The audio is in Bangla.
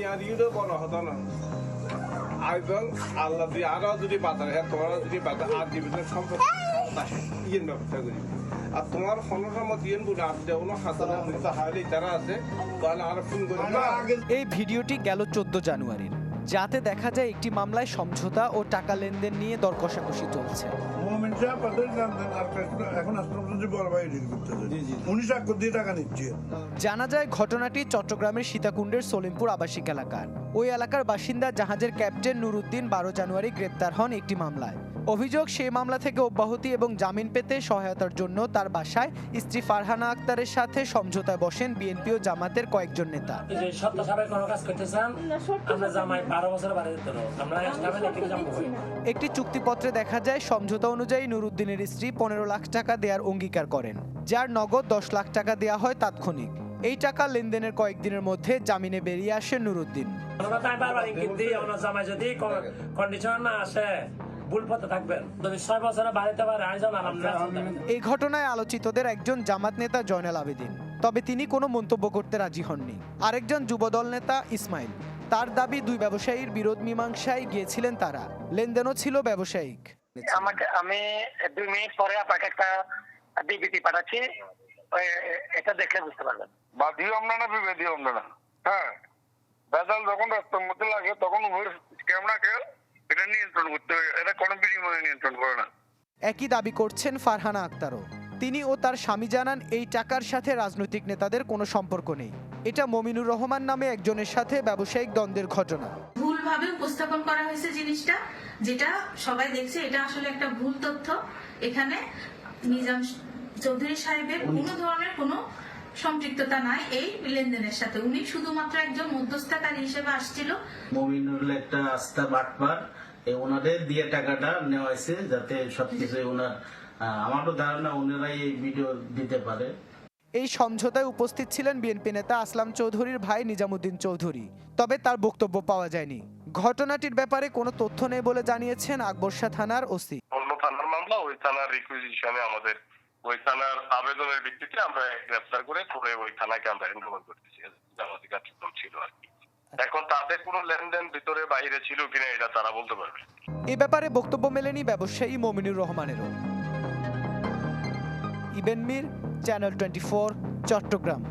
বিয়ারিও বড় হতো না। আইজন আল্লাহ দিয়ে আরও যদি বাজার হ্যাঁ তোমার যদি বাজার আর জীবিতের সম্পর্ক ইয়ের ব্যবস্থা করি। আর তোমার সময় দিয়ে বলে আর দেওয়া হাসানা হাইলে যারা আছে, তাহলে আর ফোন করি। এই ভিডিওটি গেল চোদ্দ জানুয়ারির। যাতে দেখা যায় একটি মামলায় সমঝোতা ও টাকা লেনদেন নিয়ে দর কষাকষি চলছে। জানা যায় ঘটনাটি চট্টগ্রামের সীতাকুণ্ডের সলিমপুর আবাসিক এলাকার। ওই এলাকার বাসিন্দা জাহাজের ক্যাপ্টেন নুরুদ্দিন বারো জানুয়ারি গ্রেপ্তার হন একটি মামলায়। অভিযোগ সেই মামলা থেকে অব্যাহতি এবং জামিন পেতে সহায়তার জন্য তার বাসায় স্ত্রী ফারহানা আক্তারের সাথে সমঝোতায় বসেন বিএনপি ও জামাতের কয়েকজন নেতা। একটি চুক্তিপত্রে দেখা যায় সমঝোতা অনুযায়ী নুরুদ্দিনের স্ত্রী পনেরো লাখ টাকা দেওয়ার অঙ্গীকার করেন যার নগদ দশ লাখ টাকা দেওয়া হয় তাৎক্ষণিক। এই টাকা লেনদেনের কয়েকদিনের মধ্যে জামিনে বেরিয়ে আসে নুরুদ্দিন। আমরা তাই বারবার ইঙ্গিত দিই জামাই যদি কন্ডিশন না আসে এই ঘটনায় আলোচিতদের একজন জামাত নেতা জয়নাল আবেদিন। তবে তিনি কোনো মন্তব্য করতে রাজি হননি। আরেকজন যুবদল নেতা ইসমাইল। তার দাবি দুই ব্যবসায়ীর বিরোধ মীমাংসায় গিয়েছিলেন তারা। লেনদেনও ছিল ব্যবসায়িক। আমাকে আমি দুই মিনিট পরে আপনাকে একটা বিবৃতি পাঠাচ্ছি। এটা দেখলে বুঝতে পারবেন। বা দিও আমরা না বিবে দিও আমরা না। হ্যাঁ ভেজাল যখন রাস্তার মধ্যে লাগে তখন উভয়ের ক্যামেরাকে এটা নিয়ন্ত্রণ করতে হবে এটা কোনো বিনিময়ে নিয়ন্ত্রণ করে না। একই দাবি করছেন ফারহানা আক্তারও। তিনি ও তার স্বামী জানান এই টাকার সাথে রাজনৈতিক নেতাদের কোনো সম্পর্ক নেই। এটা মমিনুর রহমান নামে একজনের সাথে ব্যবসায়িক দ্বন্দ্বের ঘটনা। ভুলভাবে উপস্থাপন করা হয়েছে জিনিসটা যেটা সবাই দেখছে এটা আসলে একটা ভুল তথ্য। এখানে নিজাম চৌধুরী সাহেবের কোনো ধরনের কোনো সম্পৃক্ততা নাই এই লেনদেনের সাথে। উনি শুধুমাত্র একজন মধ্যস্থতাকারী হিসেবে আসছিল। মমিনুল একটা আস্থা বাটপার ওনাদের দিয়ে টাকাটা নেওয়া হয়েছে যাতে সবকিছু ওনার আমারও ধারণা ওনারাই এই ভিডিও দিতে পারে। এই সমঝোতায় উপস্থিত ছিলেন বিএনপি নেতা আসলাম চৌধুরীর ভাই নিজামুদ্দিন চৌধুরী। তবে তার বক্তব্য পাওয়া যায়নি। ঘটনাটির ব্যাপারে কোনো তথ্য নেই বলে জানিয়েছেন আকবরশা থানার ওসি। অন্য থানার মামলা ওই থানার রিকুইজিশনে আমাদের ওই থানার আবেদনের ভিত্তিতে আমরা গ্রেফতার করে পরে ওই থানাকে আমরা হ্যান্ডওভার করতেছি। জামাতি কার্যক্রম ছিল আর কি। এখন তাদের কোনো লেনদেন ভিতরে বাইরে ছিল কিনা এটা তারা বলতে পারবে এ ব্যাপারে বক্তব্য মেলেনি ব্যবসায়ী মমিনুর রহমানেরও। ইবেন মির চ্যানেল টোয়েন্টি ফোর চট্টগ্রাম।